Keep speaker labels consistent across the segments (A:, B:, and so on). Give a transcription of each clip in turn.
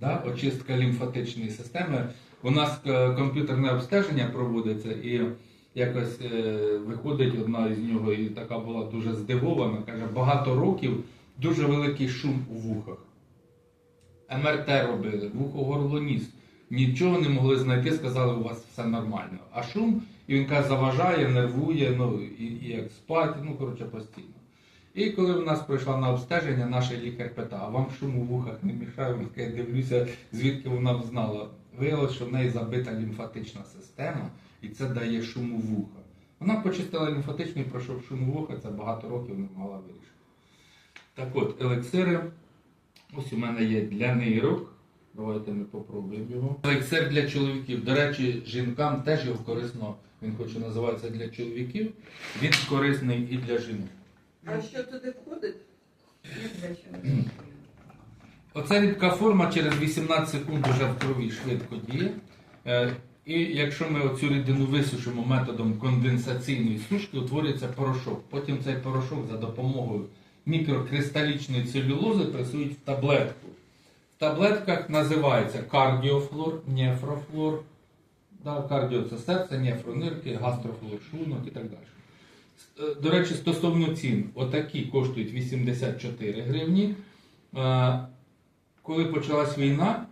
A: да, очистка лімфатичної системи. У нас е, комп'ютерне обстеження проводиться і якось е, виходить одна із нього і така була дуже здивована. Каже, багато років дуже великий шум у вухах. МРТ робили, вухо горло. Нічого не могли знайти, сказали, у вас все нормально. А шум, і він каже, заважає, нервує, ну і, і як спать, ну коротше постійно. І коли в нас прийшла на обстеження, наш лікар питав, а вам шум у вухах не мішає? Вона каже, дивлюся, звідки вона б знала. Виявилося, що в неї забита лімфатична система, і це дає шум у вуха. Вона почистила лімфатичну і пройшов шум у вуха, це багато років не могла вирішити. Так от, елексири. Ось у мене є для нирок. Давайте ми попробуємо його. Елексир для чоловіків. До речі, жінкам теж його корисно. Він хоч і називається для чоловіків. Він корисний і для жінок.
B: А що туди входить?
A: Оця рідка форма через 18 секунд вже в крові швидко діє. Е, І якщо ми оцю рідину висушимо методом конденсаційної сушки, утворюється порошок. Потім цей порошок за допомогою мікрокристалічної целюлози пресують в таблетку. В таблетках називається кардіофлор, нефрофлор. Да, кардіо це серце, нефро нирки, гастрофлор шлунок і так далі. Е, До речі, стосовно цін, отакі коштують 84 гривні. Е, Коли почалась війна,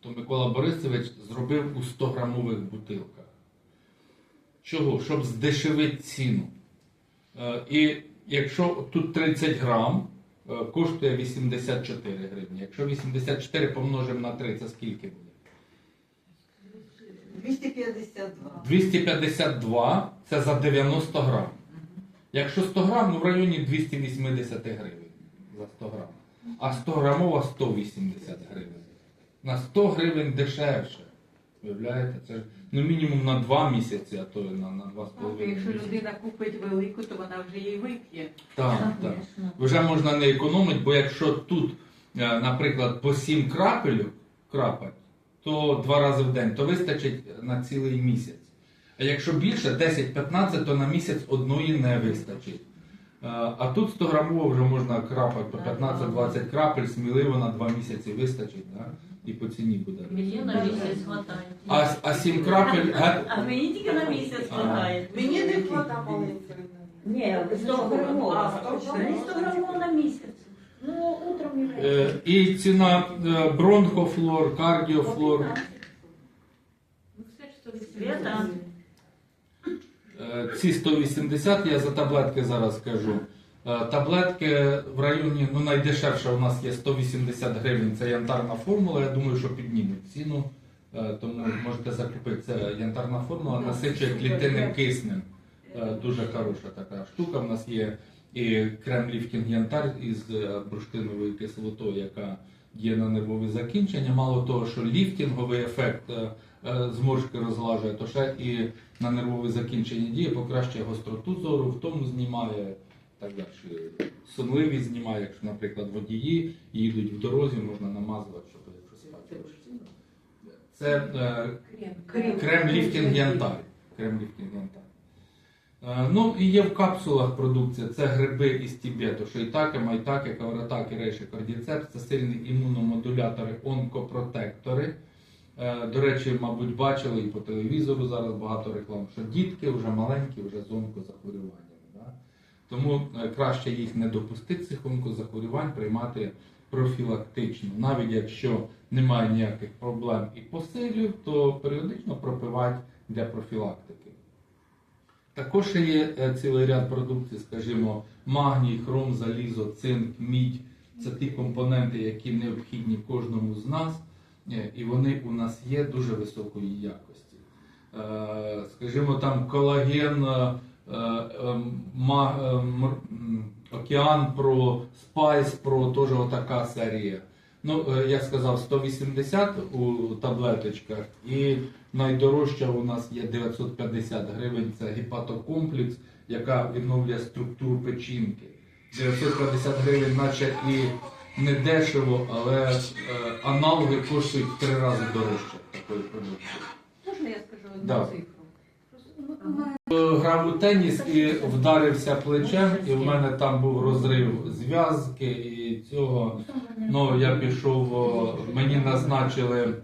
A: то Микола Борисович зробив у 100-грамових бутилках. Чого? Щоб здешевити ціну. Е, І якщо тут 30 грам, коштує 84 гривні. Якщо 84 помножимо на 3, це скільки буде?
B: 252.
A: 252 це за 90 грам. Якщо 100 грам, ну в районі 280 гривень за 100 грам. А 100 грамова 180 гривень. На 100 гривень дешевше. Уявляєте? Це ж ну, мінімум на 2 місяці, а то на, на 2,5
C: Ну, Якщо людина купить велику, то вона вже її вип'є.
A: Так, так. Вже можна не економити, бо якщо тут, е, наприклад, по 7 крапель крапать, то два рази в день, то вистачить на цілий місяць. А якщо більше, 10-15, то на місяць одної не вистачить. Е, А тут 100 грамово вже можна крапати по 15-20 крапель, сміливо на 2 місяці вистачить, да? і по ціні буде.
D: Мені на місяць хватає.
A: А, а 7 крапель, а,
D: А мені тільки на місяць хватає.
B: Мені не хватало.
D: Ні, 100 грамов.
B: А, 100 грамов.
D: Мені 100 грамов на місяць. Ну, утром і
A: е, і ціна е, бронхофлор, кардіофлор.
C: Ну, все ж то
D: Свята.
A: Е, Ці 180 я за таблетки зараз скажу. Е, Таблетки в районі, ну найдешевша у нас є 180 гривень, це янтарна формула. Я думаю, що піднімуть ціну, Е, тому можете закупити. Це янтарна формула, насичує клітини киснем. Е, Дуже хороша така штука. У нас є і крем ліфтінг янтар із е, бурштиновою кислотою, яка діє на нервові закінчення. Мало того, що ліфтінговий ефект е, е, зморшки розглажує, то ще і на нервове закінчення діє, покращує гостроту зору, втому знімає так далі. Сонливість знімає, якщо, наприклад, водії їдуть в дорозі, можна намазувати, щоб якщо спати. Це е,
C: Крем.
A: ліфтінг янтар. Крем ліфтінг янтар. Е, Ну і є в капсулах продукція. Це гриби із Тібету, шейтаки, майтаки, кавратаки, рейші, кардіцепс. Це сильні імуномодулятори, онкопротектори. Е, До речі, мабуть, бачили і по телевізору зараз багато реклам, що дітки вже маленькі, вже з онкозахворюваннями. Да? Тому е, краще їх не допустити цих онкозахворювань, приймати профілактично. Навіть якщо немає ніяких проблем і посилів, то періодично пропивати для профілактики. Також є е, цілий ряд продуктів, скажімо, магній, хром, залізо, цинк, мідь. Це ті компоненти, які необхідні кожному з нас, і вони у нас є дуже високої якості. Е, Скажімо, там колаген, е, е, Океан Про, Спайс Про, теж отака серія. Ну, я сказав, 180 у таблеточках, і найдорожча у нас є 950 гривень. Це гепатокомплекс, яка відновлює структуру печінки. 950 гривень, наче і не дешево, але е, аналоги коштують в три рази дорожче такої продукції.
C: Можна я скажу одну
A: Да.
C: цифру? Ну,
A: Грав у теніс і вдарився плечем, і в мене там був розрив зв'язки і цього. Ну, я пішов, о, мені назначили,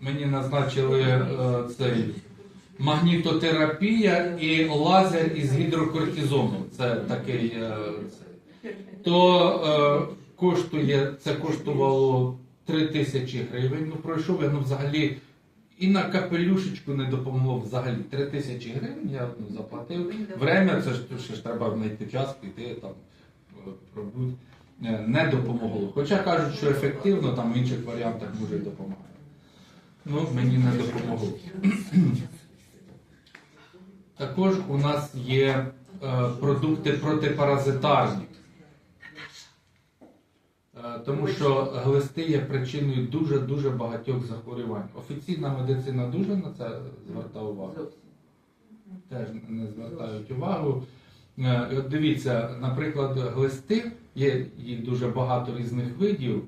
A: мені назначили е, цей магнітотерапія і лазер із гідрокортизону. Це такий. е, цей. То е, коштує, це коштувало 3 тисячі гривень. Ну, пройшов я ну, взагалі. І на капелюшечку не допомогло взагалі 3 тисячі гривень я ну, заплатив. Время це ж, ще ж треба знайти час, піти там пробудь. Е, Не допомогло. Хоча кажуть, що ефективно, там в інших варіантах може й допомагає. Ну, мені не допомогло. Також у нас є е, продукти протипаразитарні. Е, Тому що глисти є причиною дуже-дуже багатьох захворювань. Офіційна медицина дуже на це звертає увагу теж не звертають увагу. Е, От дивіться, наприклад, глисти, є їх дуже багато різних видів,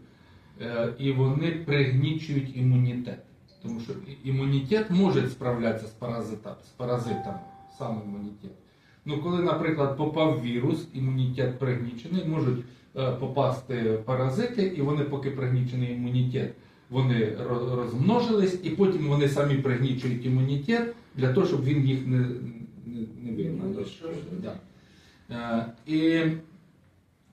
A: е, і вони пригнічують імунітет. Тому що імунітет може справлятися з, паразита, з паразитами, сам імунітет. Ну, коли, наприклад, попав вірус, імунітет пригнічений, можуть попасти паразити, і вони, поки пригнічений імунітет, вони розмножились, і потім вони самі пригнічують імунітет для того, щоб він їх не, не, не вигнав. Да. Е, І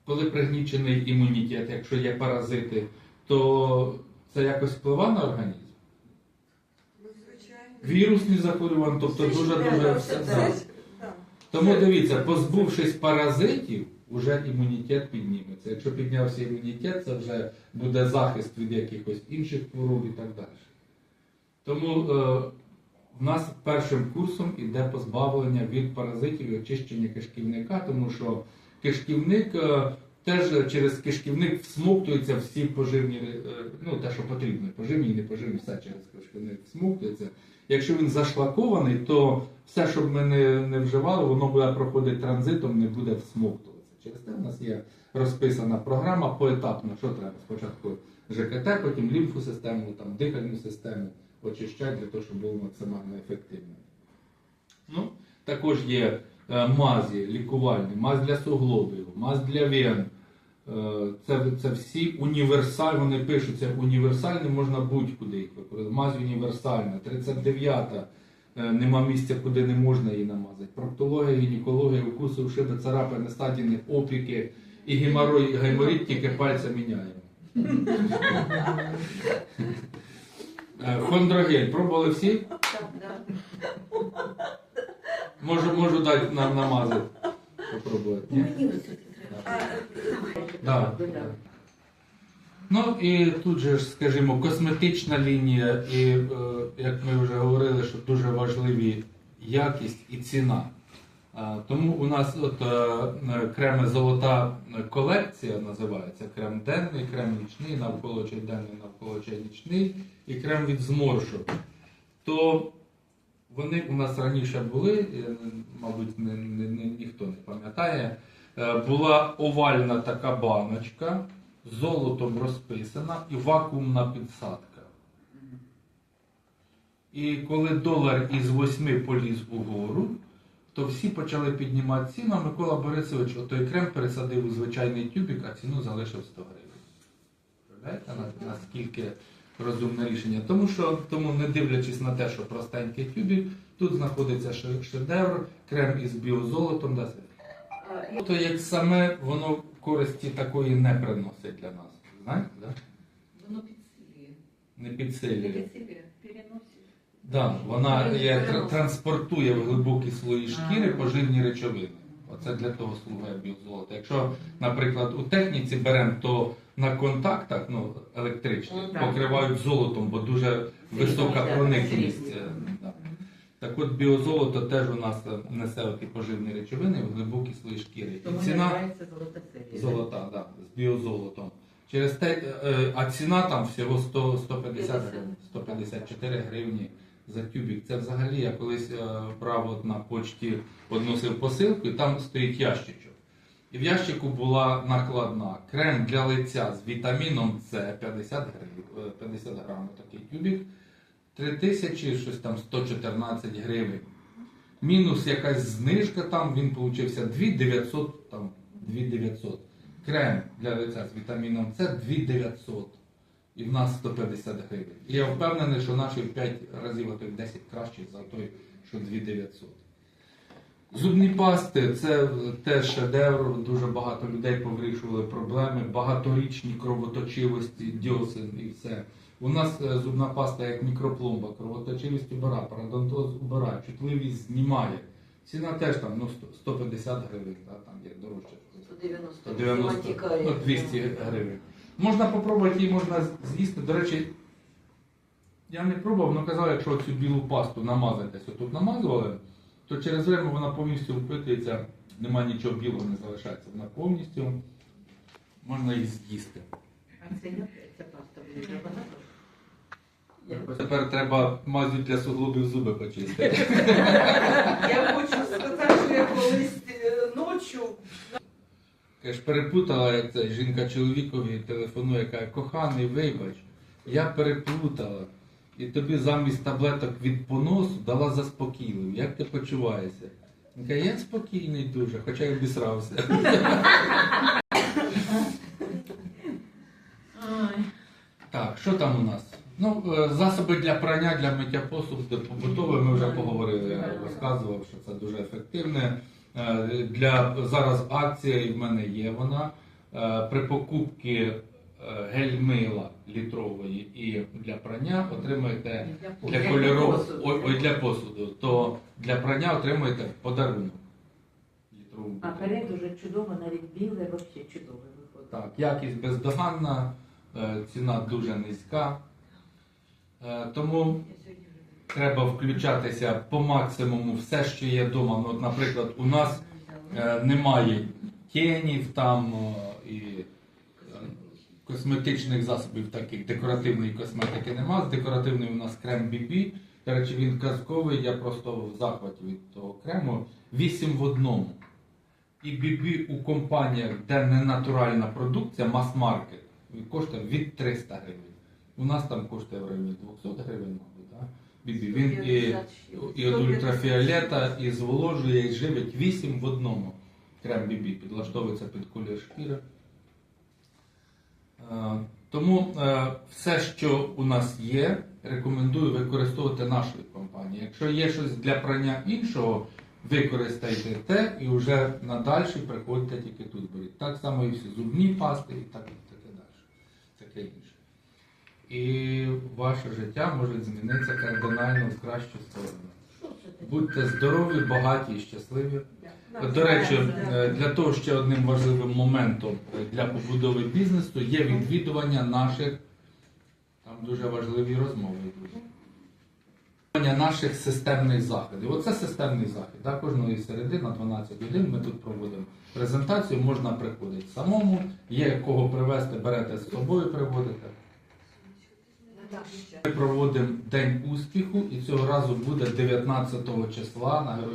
A: коли пригнічений імунітет, якщо є паразити, то це якось впливає на організм.
B: Ну.
A: Вірусні захворювання, тобто дуже дуже все. Тому дивіться, позбувшись паразитів, вже імунітет підніметься. Якщо піднявся імунітет, це вже буде захист від якихось інших хвороб і так далі. Тому е, в нас першим курсом іде позбавлення від паразитів і очищення кишківника, тому що кишківник е, теж через кишківник всмоктуються всі поживні, е, ну те, що потрібно, поживні і непоживні, все через кишківник всмоктується. Якщо він зашлакований, то все, що б ми не, не вживали, воно буде проходити транзитом, не буде всмоктуватися. Через те в нас є розписана програма поетапно, що треба. Спочатку ЖКТ, потім лімфу систему, там, дихальну систему очищати для того, щоб було максимально ефективно. Ну, також є е, мазі лікувальні, мазь для суглобів, мазь для вен. Е, Це, це всі універсальні, вони пишуться універсальні, можна будь-куди їх використовувати. Мазь універсальна, 39-та, е, нема місця, куди не можна її намазати. Проктологія, гінекологія, укуси, ушиби, царапини, статіни, опіки і геморой, і гайморит тільки пальця міняємо. Е, Хондрогель, пробували всі? Можу, можу дати нам намазати. Попробувати. Ні? Да. Ну і тут же ж, скажімо, косметична лінія, і е, як ми вже говорили, що дуже важливі якість і ціна. Тому у нас от е, креми золота колекція називається крем денний, крем нічний, навколо денний, навколо нічний і крем від зморшок. То вони у нас раніше були, мабуть, не, не, не- ніхто не пам'ятає. Е, Була овальна така баночка, золотом розписана і вакуумна підсадка. І коли долар із 8 поліз угору, то всі почали піднімати ціну, а Микола Борисович отой крем пересадив у звичайний тюбик, а ціну залишив 100 гривень. Наскільки розумне рішення? Тому що, тому не дивлячись на те, що простенький тюбик, тут знаходиться ше- шедевр, крем із біозолотом. Да, то як саме воно користі такої не приносить для нас. Знаєте, да?
C: Воно підсилює.
A: Не підсилює.
C: Підсилює, переносить.
A: Да, вона є, тр- транспортує в глибокі слої шкіри поживні речовини. Оце для того слугує біозолото. Якщо, наприклад, у техніці беремо, то на контактах ну, електричних
C: Ну, так.
A: покривають золотом, бо дуже висока проникність. е, да. Так от біозолото теж у нас е, несе ті поживні речовини в глибокі слої шкіри.
C: Тому
A: ціна
C: золота серія.
A: золота, да, з біозолотом. Через те, е, е, а ціна там всього 100, 150 154 гривні за тюбік. Це взагалі я колись е, брав от на почті, односив посилку, і там стоїть ящичок. І в ящику була накладна крем для лиця з вітаміном С 50 гривень, 50 грамів такий тюбік. 3000, щось там 114 гривень. Мінус якась знижка там, він получився 2900, там 2900. Крем для лиця з вітаміном С 2900. І в нас 150 гривень. І я впевнений, що наші в 5 разів, а то в 10 кращі за той, що 2900. Зубні пасти це теж шедевр. Дуже багато людей повирішували проблеми, багаторічні кровоточивості, дьосин і все. У нас е, зубна паста як мікропломба, кровоточивість убира, парадонтоз убира, чутливість знімає. Ціна теж там ну, 150 гривень, та, там є дорожче.
B: 190.
A: 190, ну, 200 гривень. Можна попробувати її можна з'їсти. До речі, я не пробував, але казав, якщо цю білу пасту намазати, ось тут намазували, то через время вона повністю впитується, нема нічого білого не залишається. Вона повністю можна її з'їсти.
C: А це яка ця паста буде?
A: Тепер треба мазю для суглобів зуби почистити.
B: Я хочу сказати, що я колись е, ночі
A: Я ж переплутала, як це жінка чоловікові телефонує, каже, коханий, вибач, я переплутала. І тобі замість таблеток від поносу дала заспокійливу. Як ти почуваєшся? Він каже, я спокійний дуже, хоча й обісрався. Так, що там у нас? Ну, е, засоби для прання, для миття посуду побутове, ми вже поговорили, я розказував, що це дуже ефективне. Е, Для зараз акція, і в мене є вона. Е, При покупці гель-мила літрової і для прання отримаєте для кольору, ой, для посуду, то для прання отримаєте подарунок. Літрову
C: А перед уже чудово, навіть біле, взагалі чудово виходить.
A: Так, якість бездоганна, ціна дуже низька. Е, Тому треба включатися по максимуму все, що є вдома. Ну, от, наприклад, у нас е, немає тінів там і е, косметичних засобів, таких декоративної косметики нема. З декоративної у нас крем BB. До речі, він казковий, я просто в захваті від того крему. 8 в одному. І BB у компаніях, де не натуральна продукція, мас-маркет, коштує від 300 гривень. У нас там коштує в районі 200 гривень, мабуть. Да? Він і, і від ультрафіолета, і зволожує, і живить 8 в одному. Крем BB підлаштовується під колір шкіри. Е, Тому е, все, що у нас є, рекомендую використовувати нашої компанії. Якщо є щось для прання іншого, використайте те і вже надальше приходьте тільки тут беріть. Так само і всі зубні пасти і так і таке далі. Таке інше. І ваше життя може змінитися кардинально в кращу сторону. Будьте здорові, багаті і щасливі. До речі, е, для того ще одним важливим моментом е, для побудови бізнесу є відвідування наших, там дуже важливі розмови йдуть. Відвідування наших системних заходів. Оце системний захід. Да? Кожної середи на 12 годин ми тут проводимо презентацію, можна приходити самому, є кого привезти, берете з собою, приводите. Ми проводимо День успіху і цього разу буде 19 числа на